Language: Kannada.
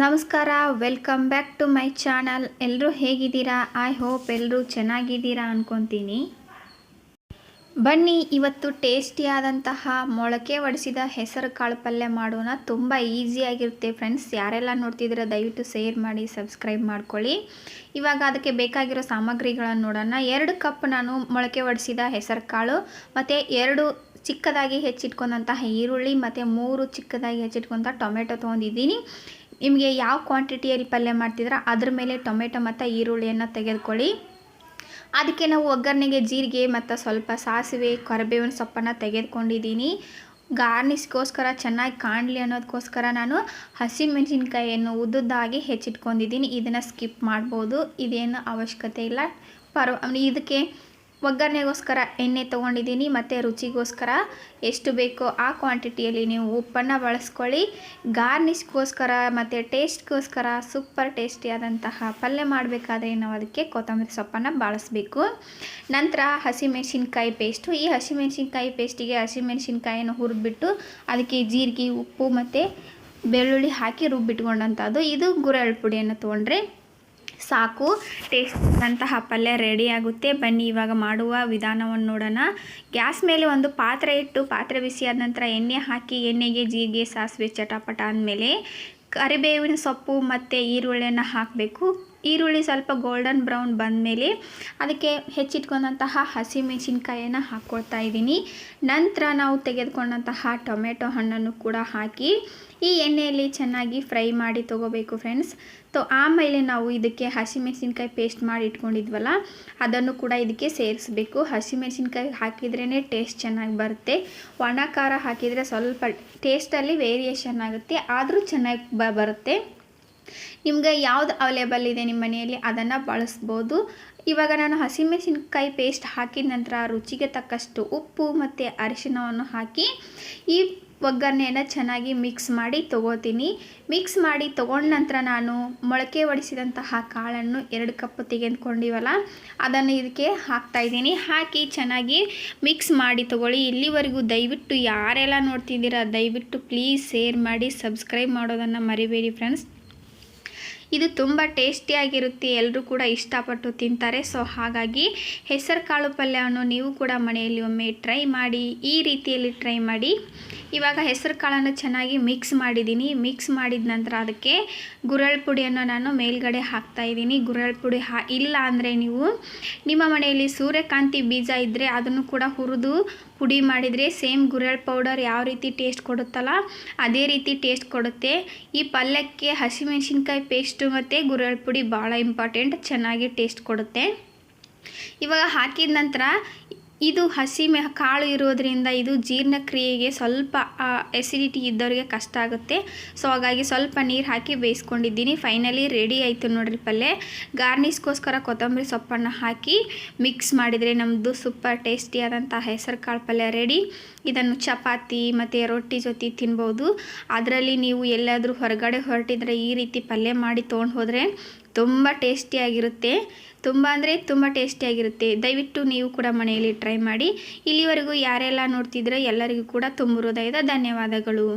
ನಮಸ್ಕಾರ welcome back to my channel ಎಲ್ಲರೂ ಹೇಗಿದ್ದೀರಾ? ಐ ಹೋಪ್ ಎಲ್ಲರೂ ಚೆನ್ನಾಗಿದ್ದೀರಾ ಅಂದ್ಕೊತೀನಿ ಬನ್ನಿ, ಇವತ್ತು ಟೇಸ್ಟಿಯಾದಂತಹ ಮೊಳಕೆ ಒಡಿಸಿದ ಹೆಸರು ಕಾಳು ಪಲ್ಯ ಮಾಡೋಣ. ತುಂಬ ಈಸಿಯಾಗಿರುತ್ತೆ ಫ್ರೆಂಡ್ಸ್ ಯಾರೆಲ್ಲ ನೋಡ್ತಿದ್ದೀರಾ, ದಯವಿಟ್ಟು ಶೇರ್ ಮಾಡಿ ಸಬ್ಸ್ಕ್ರೈಬ್ ಮಾಡ್ಕೊಳ್ಳಿ. ಇವಾಗ ಅದಕ್ಕೆ ಬೇಕಾಗಿರೋ ಸಾಮಗ್ರಿಗಳನ್ನು ನೋಡೋಣ. ಎರಡು ಕಪ್ ನಾನು ಮೊಳಕೆ ಒಡಿಸಿದ ಹೆಸರು ಕಾಳು, ಮತ್ತು ಎರಡು ಚಿಕ್ಕದಾಗಿ ಹೆಚ್ಚಿಟ್ಕೊಂಡಂತಹ ಈರುಳ್ಳಿ, ಮತ್ತು ಮೂರು ಚಿಕ್ಕದಾಗಿ ಹೆಚ್ಚಿಟ್ಕೊಂಡಂಥ ಟೊಮೆಟೊ ತೊಗೊಂಡಿದ್ದೀನಿ. ನಿಮಗೆ ಯಾವ ಕ್ವಾಂಟಿಟಿಯಲ್ಲಿ ಪಲ್ಯ ಮಾಡ್ತಿದ್ರ ಅದ್ರ ಮೇಲೆ ಟೊಮೆಟೊ ಮತ್ತು ಈರುಳ್ಳಿಯನ್ನು ತೆಗೆದುಕೊಳ್ಳಿ. ಅದಕ್ಕೆ ನಾವು ಒಗ್ಗರಣೆಗೆ ಜೀರಿಗೆ ಮತ್ತು ಸ್ವಲ್ಪ ಸಾಸಿವೆ, ಕರಿಬೇವಿನ ಸೊಪ್ಪನ್ನು ತೆಗೆದುಕೊಂಡಿದ್ದೀನಿ. ಗಾರ್ನಿಸ್ಗೋಸ್ಕರ ಚೆನ್ನಾಗಿ ಕಾಣಲಿ ಅನ್ನೋದಕ್ಕೋಸ್ಕರ ನಾನು ಹಸಿಮೆಣಸಿನ್ಕಾಯಿಯನ್ನು ಉದ್ದುದ್ದಾಗಿ ಹೆಚ್ಚಿಟ್ಕೊಂಡಿದ್ದೀನಿ. ಇದನ್ನು ಸ್ಕಿಪ್ ಮಾಡ್ಬೋದು. ಇದೇನು ಅವಶ್ಯಕತೆ ಇಲ್ಲ. ಪರ್ವ ಇದಕ್ಕೆ ಒಗ್ಗರಣೆಗೋಸ್ಕರ ಎಣ್ಣೆ ತೊಗೊಂಡಿದ್ದೀನಿ, ಮತ್ತು ರುಚಿಗೋಸ್ಕರ ಎಷ್ಟು ಬೇಕೋ ಆ ಕ್ವಾಂಟಿಟಿಯಲ್ಲಿ ನೀವು ಉಪ್ಪನ್ನು ಬಳಸ್ಕೊಳ್ಳಿ. ಗಾರ್ನಿಷ್ಗೋಸ್ಕರ ಮತ್ತು ಟೇಸ್ಟ್ಗೋಸ್ಕರ ಸೂಪರ್ ಟೇಸ್ಟಿಯಾದಂತಹ ಪಲ್ಯ ಮಾಡಬೇಕಾದ್ರೆ ನಾವು ಅದಕ್ಕೆ ಕೊತ್ತಂಬರಿ ಸೊಪ್ಪನ್ನು ಬಳಸಬೇಕು. ನಂತರ ಹಸಿಮೆಣಸಿನ್ಕಾಯಿ ಪೇಸ್ಟು ಈ ಹಸಿಮೆಣಸಿನ್ಕಾಯಿ ಪೇಸ್ಟಿಗೆ ಹಸಿಮೆಣಸಿನ್ಕಾಯಿಯನ್ನು ಹುರಿದ್ಬಿಟ್ಟು ಅದಕ್ಕೆ ಜೀರಿಗೆ, ಉಪ್ಪು ಮತ್ತು ಬೆಳ್ಳುಳ್ಳಿ ಹಾಕಿ ರುಬ್ಬಿಟ್ಕೊಂಡಂಥದ್ದು. ಇದು ಗುರೆಳ್ಳು ಪುಡಿಯನ್ನು ತೊಗೊಂಡ್ರೆ ಸಾಕು. ಟೇಸ್ಟ್ ಅಂತಹ ಪಲ್ಯ ರೆಡಿ ಆಗುತ್ತೆ. ಬನ್ನಿ, ಇವಾಗ ಮಾಡುವ ವಿಧಾನವನ್ನು ನೋಡೋಣ. ಗ್ಯಾಸ್ ಮೇಲೆ ಒಂದು ಪಾತ್ರೆ ಇಟ್ಟು, ಪಾತ್ರೆ ಬಿಸಿಯಾದ ನಂತರ ಎಣ್ಣೆ ಹಾಕಿ, ಎಣ್ಣೆಗೆ ಜೀರಿಗೆ, ಸಾಸಿವೆ, ಚಟಾಪಟ ಅಂದಮೇಲೆ ಕರಿಬೇವಿನ ಸೊಪ್ಪು ಮತ್ತು ಈರುಳ್ಳಿಯನ್ನು ಹಾಕಬೇಕು. ಈರುಳ್ಳಿ ಸ್ವಲ್ಪ ಗೋಲ್ಡನ್ ಬ್ರೌನ್ ಬಂದಮೇಲೆ ಅದಕ್ಕೆ ಹೆಚ್ಚಿಟ್ಕೊಂಡಂತಹ ಹಸಿಮೆಣಸಿನ್ಕಾಯನ್ನು ಹಾಕ್ಕೊಳ್ತಾ ಇದ್ದೀನಿ. ನಂತರ ನಾವು ತೆಗೆದುಕೊಂಡಂತಹ ಟೊಮೆಟೊ ಹಣ್ಣನ್ನು ಕೂಡ ಹಾಕಿ ಈ ಎಣ್ಣೆಯಲ್ಲಿ ಚೆನ್ನಾಗಿ ಫ್ರೈ ಮಾಡಿ ತೊಗೋಬೇಕು ಫ್ರೆಂಡ್ಸ್ ತೊ ಆಮೇಲೆ ನಾವು ಇದಕ್ಕೆ ಹಸಿಮೆಣಸಿನ್ಕಾಯಿ ಪೇಸ್ಟ್ ಮಾಡಿ ಇಟ್ಕೊಂಡಿದ್ವಲ್ಲ, ಅದನ್ನು ಕೂಡ ಇದಕ್ಕೆ ಸೇರಿಸ್ಬೇಕು. ಹಸಿಮೆಣಸಿನ್ಕಾಯಿ ಹಾಕಿದ್ರೇ ಟೇಸ್ಟ್ ಚೆನ್ನಾಗಿ ಬರುತ್ತೆ. ಒಣ ಖಾರ ಹಾಕಿದರೆ ಸ್ವಲ್ಪ ಟೇಸ್ಟಲ್ಲಿ ವೇರಿಯೇಷನ್ ಆಗುತ್ತೆ, ಆದರೂ ಚೆನ್ನಾಗಿ ಬರುತ್ತೆ. ನಿಮಗೆ ಯಾವ್ದು ಅವೈಲೇಬಲ್ ಇದೆ ನಿಮ್ಮ ಮನೆಯಲ್ಲಿ? ಅದನ್ನು ಬಳಸ್ಬೋದು. ಇವಾಗ ನಾನು ಹಸಿಮೆಣಸಿನ್ಕಾಯಿ ಪೇಸ್ಟ್ ಹಾಕಿದ ನಂತರ ರುಚಿಗೆ ತಕ್ಕಷ್ಟು ಉಪ್ಪು ಮತ್ತು ಅರಿಶಿಣವನ್ನು ಹಾಕಿ ಈ ಒಗ್ಗರಣೆಯನ್ನು ಚೆನ್ನಾಗಿ ಮಿಕ್ಸ್ ಮಾಡಿ ತೊಗೋತೀನಿ. ಮಿಕ್ಸ್ ಮಾಡಿ ತೊಗೊಂಡ ನಂತರ ನಾನು ಮೊಳಕೆ ಒಡಿಸಿದಂತಹ ಕಾಳನ್ನು ಎರಡು ಕಪ್ ತೆಗೆದುಕೊಂಡಿವಲ್ಲ, ಅದನ್ನು ಇದಕ್ಕೆ ಹಾಕ್ತಾಯಿದ್ದೀನಿ ಹಾಕಿ ಚೆನ್ನಾಗಿ ಮಿಕ್ಸ್ ಮಾಡಿ ತೊಗೊಳ್ಳಿ. ಇಲ್ಲಿವರೆಗೂ ದಯವಿಟ್ಟು ಯಾರೆಲ್ಲ ನೋಡ್ತಿದ್ದೀರಾ, ದಯವಿಟ್ಟು ಪ್ಲೀಸ್ ಶೇರ್ ಮಾಡಿ ಸಬ್ಸ್ಕ್ರೈಬ್ ಮಾಡೋದನ್ನು ಮರಿಬೇಡಿ ಫ್ರೆಂಡ್ಸ್ ಇದು ತುಂಬ ಟೇಸ್ಟಿಯಾಗಿರುತ್ತೆ ಎಲ್ಲರೂ ಕೂಡ ಇಷ್ಟಪಟ್ಟು ತಿಂತಾರೆ. ಸೊ, ಹಾಗಾಗಿ ಹೆಸರು ಕಾಳು ಪಲ್ಯವನ್ನು ನೀವು ಕೂಡ ಮನೆಯಲ್ಲಿ ಒಮ್ಮೆ ಟ್ರೈ ಮಾಡಿ, ಈ ರೀತಿಯಲ್ಲಿ ಟ್ರೈ ಮಾಡಿ. ಇವಾಗ ಹೆಸರು ಕಾಳನ್ನು ಚೆನ್ನಾಗಿ ಮಿಕ್ಸ್ ಮಾಡಿದ್ದೀನಿ. ಮಿಕ್ಸ್ ಮಾಡಿದ ನಂತರ ಅದಕ್ಕೆ ಗುರಳ್ ಪುಡಿಯನ್ನು ನಾನು ಮೇಲ್ಗಡೆ ಹಾಕ್ತಾ ಇದ್ದೀನಿ. ಗುರಳ್ ಪುಡಿ ಹಾ, ಇಲ್ಲ ಅಂದರೆ ನೀವು ನಿಮ್ಮ ಮನೆಯಲ್ಲಿ ಸೂರ್ಯಕಾಂತಿ ಬೀಜ ಇದ್ದರೆ ಅದನ್ನು ಕೂಡ ಹುರಿದು ಪುಡಿ ಮಾಡಿದರೆ ಸೇಮ್ ಗುರಳ್ ಪೌಡರ್ ಯಾವ ರೀತಿ ಟೇಸ್ಟ್ ಕೊಡುತ್ತಲ್ಲ, ಅದೇ ರೀತಿ ಟೇಸ್ಟ್ ಕೊಡುತ್ತೆ. ಈ ಪಲ್ಯಕ್ಕೆ ಹಸಿಮೆಣಸಿನ್ಕಾಯಿ ಪೇಸ್ಟು ಮತ್ತು ಗುರಳ್ ಪುಡಿ ಭಾಳ ಇಂಪಾರ್ಟೆಂಟ್ ಚೆನ್ನಾಗಿ ಟೇಸ್ಟ್ ಕೊಡುತ್ತೆ. ಇವಾಗ ಹಾಕಿದ ನಂತರ ಇದು ಹಸಿ ಮೆ ಕಾಳು ಇರೋದರಿಂದ ಇದು ಜೀರ್ಣಕ್ರಿಯೆಗೆ ಸ್ವಲ್ಪ ಎಸಿಡಿಟಿ ಇದ್ದವರಿಗೆ ಕಷ್ಟ ಆಗುತ್ತೆ. ಸೊ ಹಾಗಾಗಿ ಸ್ವಲ್ಪ ನೀರು ಹಾಕಿ ಬೇಯಿಸ್ಕೊಂಡಿದ್ದೀನಿ. ಫೈನಲಿ ರೆಡಿ ಆಯಿತು ನೋಡ್ರಿ ಪಲ್ಯ ಗಾರ್ನಿಸ್ಗೋಸ್ಕರ ಕೊತ್ತಂಬರಿ ಸೊಪ್ಪನ್ನು ಹಾಕಿ ಮಿಕ್ಸ್ ಮಾಡಿದರೆ ನಮ್ಮದು ಸೂಪರ್ ಟೇಸ್ಟಿಯಾದಂಥ ಹೆಸರು ಕಾಳು ಪಲ್ಯ ರೆಡಿ ಇದನ್ನು ಚಪಾತಿ ಮತ್ತು ರೊಟ್ಟಿ ಜೊತೆ ತಿನ್ಬೋದು. ಅದರಲ್ಲಿ ನೀವು ಎಲ್ಲಾದರೂ ಹೊರಗಡೆ ಹೊರಟಿದ್ರೆ ಈ ರೀತಿ ಪಲ್ಯ ಮಾಡಿ ತೊಗೊಂಡು ಹೋದರೆ ತುಂಬ ಟೇಸ್ಟಿಯಾಗಿರುತ್ತೆ. ತುಂಬ ಅಂದರೆ ತುಂಬ ಟೇಸ್ಟಿಯಾಗಿರುತ್ತೆ. ದಯವಿಟ್ಟು ನೀವು ಕೂಡ ಮನೆಯಲ್ಲಿ ಟ್ರೈ ಮಾಡಿ. ಇಲ್ಲಿವರೆಗೂ ಯಾರೆಲ್ಲ ನೋಡ್ತಿದ್ರೆ ಎಲ್ಲರಿಗೂ ಕೂಡ ತುಂಬ ಹೃದಯದ ಧನ್ಯವಾದಗಳು.